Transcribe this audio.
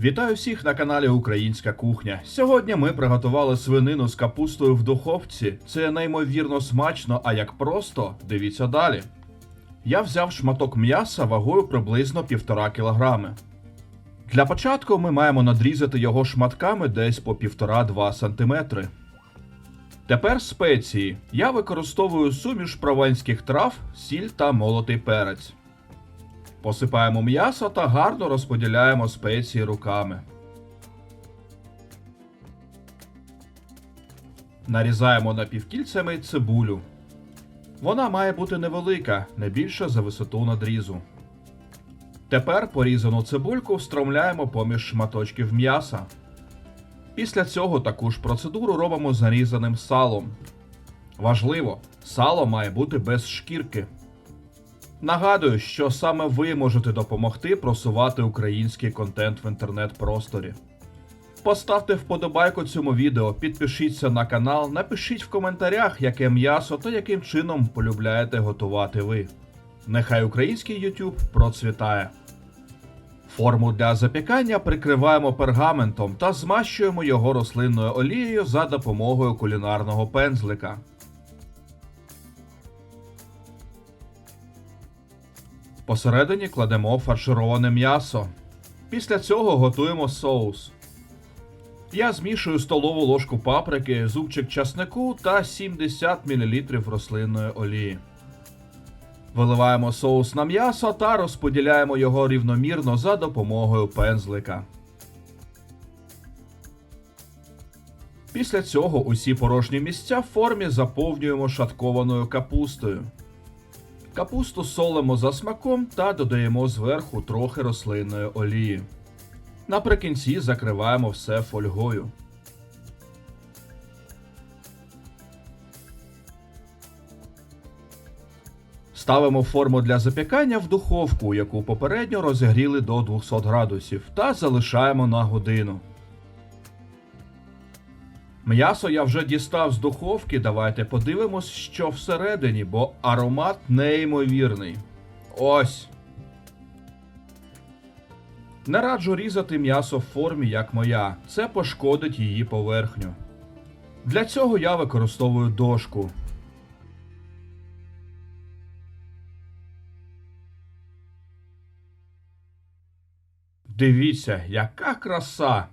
Вітаю всіх на каналі Українська кухня. Сьогодні ми приготували свинину з капустою в духовці. Це неймовірно смачно, а як просто, дивіться далі. Я взяв шматок м'яса вагою приблизно 1,5 кілограми. Для початку ми маємо надрізати його шматками десь по 1,5-2 см. Тепер спеції. Я використовую суміш прованських трав, сіль та молотий перець. Посипаємо м'ясо та гарно розподіляємо спеції руками. Нарізаємо напівкільцями цибулю. Вона має бути невелика, не більше за висоту надрізу. Тепер порізану цибульку встромляємо поміж шматочків м'яса. Після цього таку ж процедуру робимо з нарізаним салом. Важливо, сало має бути без шкірки. Нагадую, що саме ви можете допомогти просувати український контент в інтернет-просторі. Поставте вподобайку цьому відео, підпишіться на канал, напишіть в коментарях, яке м'ясо та яким чином полюбляєте готувати ви. Нехай український YouTube процвітає. Форму для запікання прикриваємо пергаментом та змащуємо його рослинною олією за допомогою кулінарного пензлика. Посередині кладемо фаршироване м'ясо. Після цього готуємо соус. Я змішую столову ложку паприки, зубчик часнику та 70 мл рослинної олії. Виливаємо соус на м'ясо та розподіляємо його рівномірно за допомогою пензлика. Після цього усі порожні місця в формі заповнюємо шаткованою капустою. Капусту солимо за смаком та додаємо зверху трохи рослинної олії. Наприкінці закриваємо все фольгою. Ставимо форму для запікання в духовку, яку попередньо розігріли до 200 градусів, та залишаємо на годину. М'ясо я вже дістав з духовки. Давайте подивимось, що всередині, бо аромат неймовірний. Ось. Не раджу різати м'ясо в формі, як моя. Це пошкодить її поверхню. Для цього я використовую дошку. Дивіться, яка краса!